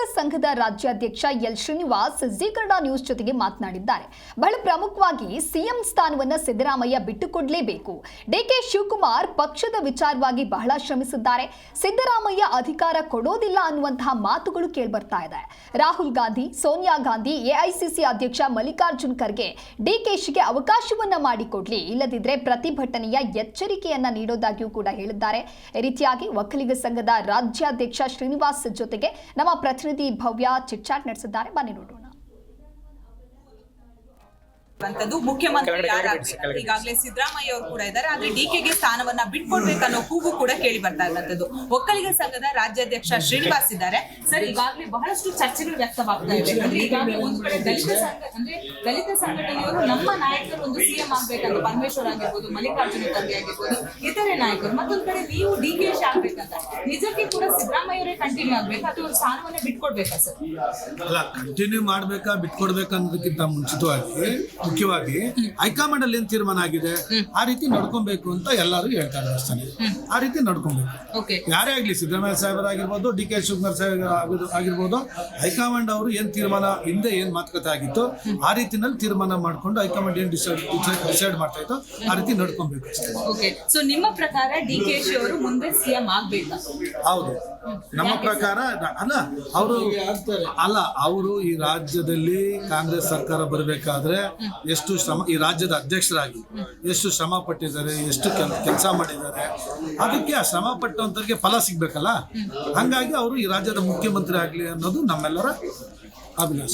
ಒಕ್ಕಲಿಗ ಸಂಘದ ರಾಜ್ಯಾಧ್ಯಕ್ಷ L Srinivas G Kannada news ಜೊತೆಗೆ ಮಾತನಾಡಿದ್ದಾರೆ. ಬಹಳ ಪ್ರಮುಖವಾಗಿ ಸಿಎಂ ಸ್ಥಾನವನ್ನು ಸಿದ್ದರಾಮಯ್ಯ ಬಿಟ್ಟುಕೊಡಲೇಬೇಕು. ಡಿಕೆ ಶಿವಕುಮಾರ್ ಪಕ್ಷದ ವಿಚಾರವಾಗಿ ಬಹಳ ಶ್ರಮಿಸಿದ್ದಾರೆ. ಸಿದ್ದರಾಮಯ್ಯ ಅಧಿಕಾರ ಕೊಡೋದಿಲ್ಲ ಅನ್ನುವಂತಹ ಮಾತುಗಳು ಕೇಳಿಬರ್ತಾ ಇದೆ. ರಾಹುಲ್ ಗಾಂಧಿ, ಸೋನಿಯಾ ಗಾಂಧಿ ಎಐಸಿಸಿ ಅಧ್ಯಕ್ಷ ಮಲ್ಲಿಕಾರ್ಜುನ್ ಖರ್ಗೆ ಡಿಕೆಶಿಗೆ ಅವಕಾಶವನ್ನ ಮಾಡಿಕೊಡ್ಲಿ, ಇಲ್ಲದಿದ್ರೆ ಪ್ರತಿಭಟನೆಯ ಎಚ್ಚರಿಕೆಯನ್ನ ನೀಡೋದಾಗಿಯೂ ಕೂಡ ಹೇಳಿದ್ದಾರೆ. ಈ ರೀತಿಯಾಗಿ ಒಕ್ಕಲಿಗ ಸಂಘದ ರಾಜ್ಯಾಧ್ಯಕ್ಷ ಶ್ರೀನಿವಾಸ್ ಜೊತೆಗೆ ನಮ್ಮ ಪ್ರತಿನಿಧಿ ಭವ್ಯ ಚಿಟ್ಚಾಟ್ ನಡೆಸಿದ್ದಾರೆ. ಬನ್ನಿ ನೋಡೋಣ. ಅಂತದ್ದು ಮುಖ್ಯಮಂತ್ರಿ ಯಾರಾಗ್ಬೇಕು ಈಗಾಗಲೇ ಸಿದ್ದರಾಮಯ್ಯ ಅವರು ಕೂಡ ಇದ್ದಾರೆ. ಆದ್ರೆ ಡಿಕೆಗೆ ಸ್ಥಾನವನ್ನ ಬಿಟ್ಕೊಡ್ಬೇಕನ್ನೋ ಕೂಗು ಕೂಡ ಕೇಳಿ ಬರ್ತಾ ಇರುವಂತದ್ದು. ಒಕ್ಕಲಿಗ ಸಂಘದ ರಾಜ್ಯಾಧ್ಯಕ್ಷ ಶ್ರೀನಿವಾಸ್ ಇದ್ದಾರೆ. ಸರ್ ಈಗಾಗಲೇ ಬಹಳಷ್ಟು ಚರ್ಚೆಗಳು ವ್ಯಕ್ತವಾಗ್ತಾ ಇದೆ ಅಂದ್ರೆ ಈಗಾಗಲೇ ಒಂದು ಕಡೆ ದಲಿತ ಸಂಘ ಅಂದ್ರೆ ದಲಿತ ಸಂಘಟನೆಯವರು ನಮ್ಮ ನಾಯಕರು ಒಂದು ಸಿಎಂ ಆಗ್ಬೇಕಂತ ಪರಮೇಶ್ವರ್ ಆಗಿರ್ಬೋದು ಮಲ್ಲಿಕಾರ್ಜುನ ಖರ್ಗೆ ಆಗಿರ್ಬೋದು ಇತರೆ ನಾಯಕರು. ಮತ್ತೊಂದು ಕಡೆ ನೀವು ಡಿ ಕೆ ಶಿ ಆಗ್ಬೇಕಂತ. ನಿಜಕ್ಕೆ ಕೂಡ ಸಿದ್ದರಾಮಯ್ಯವರೇ ಕಂಟಿನ್ಯೂ ಆಗ್ಬೇಕು? ಅಥವಾ ಅವ್ರ ಸ್ಥಾನವನ್ನ ಬಿಟ್ಕೊಡ್ಬೇಕಾ ಸರ್? ಅಲ್ಲ ಕಂಟಿನ್ಯೂ ಮಾಡ್ಬೇಕಾ ಬಿಟ್ಕೊಡ್ಬೇಕನ್ನೋದಕ್ಕಿಂತ ಮುಂಚಿತವಾಗಿ ಮುಖ್ಯವಾಗಿ ಹೈಕಮಾಂಡ್ ಅಲ್ಲಿ ಏನ್ ತೀರ್ಮಾನ ಆಗಿದೆ? ಆ ರೀತಿ ನಡ್ಕೊಬೇಕು ಅಂತ ಎಲ್ಲರೂ ಹೇಳ್ತಾರೆ ಅಷ್ಟೇ. ಆ ರೀತಿ ನಡ್ಕೊಬೇಕು. ಓಕೆ. ಯಾರೇ ಆಗ್ಲಿ ಸಿದ್ದರಾಮಯ್ಯ ಸಾಹೇಬರಾಗಿರ್ಬೋದು ಡಿ ಕೆ ಶಿವಕುಮಾರ್ ಸಾಹೇಬ್ ಆಗಿರ್- ಆಗಿರ್ಬೋದು ಹೈಕಮಾಂಡ್ ಅವರು ಏನ್ ತೀರ್ಮಾನ ಹಿಂದೆ ಏನ್ ಮಾತುಕತೆ ಆಗಿತ್ತು ಆ ರೀತಿನಲ್ಲಿ ತೀರ್ಮಾನ ಮಾಡ್ಕೊಂಡು ಹೈಕಮಾಂಡ್ ಏನ್ ಡಿಸೈಡ್ ಡಿಸೈಡ್ ಮಾಡ್ತಾ ಇತ್ತು ಆ ರೀತಿ ನಡ್ಕೊಬೇಕು ಅಷ್ಟೇ. ಓಕೆ. ಸೊ ನಿಮ್ಮ ಪ್ರಕಾರ ಡಿ ಕೆ ಶಿ ಅವರು ಮುಂದೆ ಸಿಎಂ ಆಗ್ಬೇಕು? ಹೌದು. ನಮ್ಮ ಪ್ರಕಾರ ಅಲ್ಲ ಅವರು ಅಲ್ಲ ಅವರು ಈ ರಾಜ್ಯದಲ್ಲಿ ಕಾಂಗ್ರೆಸ್ ಸರ್ಕಾರ ಬರಬೇಕಾದ್ರೆ ಎಷ್ಟು ಶ್ರಮ, ಈ ರಾಜ್ಯದ ಅಧ್ಯಕ್ಷರಾಗಿ ಎಷ್ಟು ಶ್ರಮ ಪಟ್ಟಿದ್ದಾರೆ, ಎಷ್ಟು ಕೆಲಸ ಮಾಡಿದ್ದಾರೆ. ಅದಕ್ಕೆ ಆ ಶ್ರಮ ಪಟ್ಟಂಥವ್ರಿಗೆ ಫಲ ಸಿಗ್ಬೇಕಲ್ಲ? ಹಂಗಾಗಿ ಅವರು ಈ ರಾಜ್ಯದ ಮುಖ್ಯಮಂತ್ರಿ ಆಗಲಿ ಅನ್ನೋದು ನಮ್ಮೆಲ್ಲರ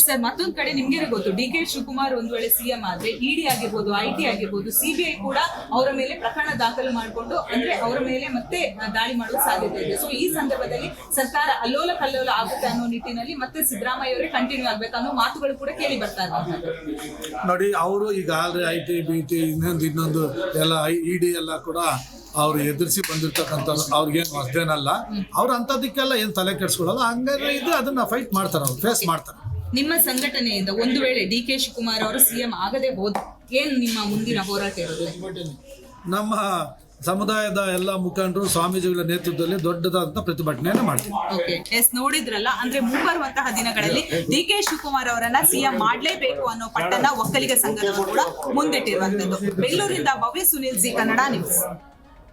ಸರ್ ಮತ್ತೊಂದ್ ಕಡೆ ನಿಮ್ಗೆ ಗೊತ್ತು ಡಿ ಕೆ ಶಿವಕುಮಾರ್ ಒಂದ್ ವೇಳೆ ಸಿಎಂ ಆದ್ರೆ ಇಡಿ ಆಗಿರ್ಬೋದು ಐ ಟಿ ಆಗಿರ್ಬೋದು ಸಿಬಿಐ ಕೂಡ ಅವರ ಮೇಲೆ ಪ್ರಕರಣ ದಾಖಲು ಮಾಡಿಕೊಂಡು ಅಂದ್ರೆ ಅವರ ಮೇಲೆ ಮತ್ತೆ ದಾಳಿ ಮಾಡುವ ಸಾಧ್ಯತೆ ಇದೆ. ಸೊ ಈ ಸಂದರ್ಭದಲ್ಲಿ ಸರ್ಕಾರ ಅಲ್ಲೋಲ ಕಲ್ಲೋಲ ಆಗುತ್ತೆ ಅನ್ನೋ ನಿಟ್ಟಿನಲ್ಲಿ ಮತ್ತೆ ಸಿದ್ದರಾಮಯ್ಯ ಅವರೇ ಕಂಟಿನ್ಯೂ ಆಗ್ಬೇಕು ಅನ್ನೋ ಮಾತುಗಳು ಕೂಡ ಕೇಳಿ ಬರ್ತಾ ಇದೆ ನೋಡಿ ಅವರು ಈಗ already I T B T ಇನ್ನೊಂದು ಇನ್ನೊಂದು ಎಲ್ಲ ಇಡಿ ಡಿ ಎಲ್ಲ ಕೂಡ ಅವ್ರು ಎದುರಿಸಿ ಬಂದಿರ್ತಕ್ಕಂಥ ಅವ್ರಿಗೇನು ಹೊಸದೇನಲ್ಲ ಅವ್ರು ಅಂಥದಕ್ಕೆಲ್ಲ ಏನು ತಲೆ ಕೆಡಿಸ್ಕೊಳ್ಳಲ್ಲ ಹಂಗಾದ್ರೆ ಇದು ಅದನ್ನ ಫೈಟ್ ಮಾಡ್ತಾರೆ ಅವ್ರು ಫೇಸ್ ಮಾಡ್ತಾರೆ. ನಿಮ್ಮ ಸಂಘಟನೆಯಿಂದ ಒಂದು ವೇಳೆ ಡಿ ಕೆ ಶಿವಕುಮಾರ್ ಅವರು ಸಿಎಂ ಆಗದೆ ಹೋದ ಏನು ನಿಮ್ಮ ಮುಂದಿನ ಹೋರಾಟ ಇರುತ್ತೆ? ನಮ್ಮ ಸಮುದಾಯದ ಎಲ್ಲ ಮುಖಂಡರು ಸ್ವಾಮೀಜಿಗಳ ನೇತೃತ್ವದಲ್ಲಿ ದೊಡ್ಡದಾದಂತಹ ಪ್ರತಿಭಟನೆಯನ್ನು ಮಾಡ್ತೀವಿ. ಓಕೆ ಎಸ್ ನೋಡಿದ್ರಲ್ಲ ಅಂದ್ರೆ ಮುಂಬರುವಂತಹ ದಿನಗಳಲ್ಲಿ ಡಿ ಕೆ ಶಿವಕುಮಾರ್ ಅವರನ್ನ ಸಿಎಂ ಮಾಡಲೇಬೇಕು ಅನ್ನೋ ಪಟ್ಟಣ ಒಕ್ಕಲಿಗ ಸಂಘದವರು ಕೂಡ ಮುಂದಿಟ್ಟಿರುವಂತದ್ದು ಬೆಂಗಳೂರಿಂದ ಭವ್ಯ ಸುನಿಲ್ ಜಿ ಕನ್ನಡ ನ್ಯೂಸ್.